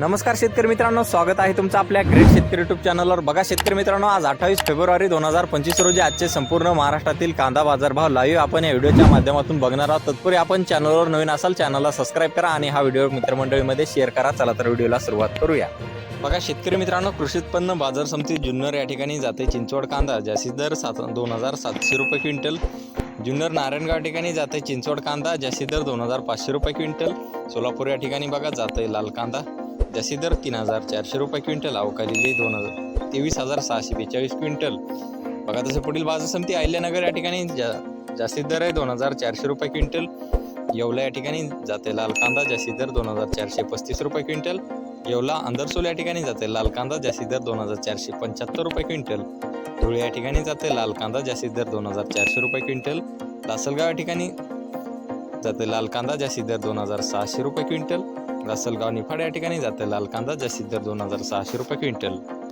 नमस्कार शेतकरी मित्रांनो स्वागत आहे तुमचं आपल्या ग्रेट शेतकरी युट्यूब चॅनलवर बघा शेतकरी मित्रांनो आज अठ्ठावीस फेब्रुवारी दोन हजार पंचवीस रोजी आजचे संपूर्ण महाराष्ट्रातील कांदा बाजारभाव लाईव्ह आपण या व्हिडिओच्या माध्यमातून बघणार आहोत. तत्पूर्वी आपण चॅनलवर नवीन असाल चॅनलला सबस्क्राईब करा आणि हा व्हिडिओ मित्रमंडळीमध्ये शेअर करा. चला तर व्हिडिओला सुरुवात करूया. बघा शेतकरी मित्रांनो कृषी उत्पन्न बाजार समिती जुन्नर या ठिकाणी जाते. चिंचवड कांदा जास्तीत दर सात दोन हजार सातशे रुपये क्विंटल. जुन्नर नारायणगाव ठिकाणी जाते चिंचवड कांदा जास्तीत दर दोन हजार पाचशे रुपये क्विंटल. सोलापूर या ठिकाणी बघा जाते लाल कांदा. जसे दर तीन हजार चारशे रुपये क्विंटल अवकालेली दोन हजार तेवीस हजार सहाशे बेचाळीस क्विंटल. बघा तसं पुढील बाजार समिती अहिल्यानगर या ठिकाणी जा जास्तीत दर आहे दोन हजार चारशे रुपये क्विंटल. येवला या ठिकाणी जाते लाल कांदा जास्तीत दर दोन हजार चारशे पस्तीस रुपये क्विंटल. येवला अंदरसोल या ठिकाणी जाते लाल कांदा जास्तीत दर दोन हजार चारशे पंच्याहत्तर रुपये क्विंटल. धुळे या ठिकाणी जाते लाल कांदा जास्तीत दर दोन हजार चारशे रुपये क्विंटल. लासलगाव या ठिकाणी जाते लाल कांदा जास्तीत दर दोन हजार सहाशे रुपये क्विंटल. लासलगाव निफाड या ठिकाणी जाते. लाल कांदा जास्तीत दर दोन हजार सहाशे रुपये क्विंटल.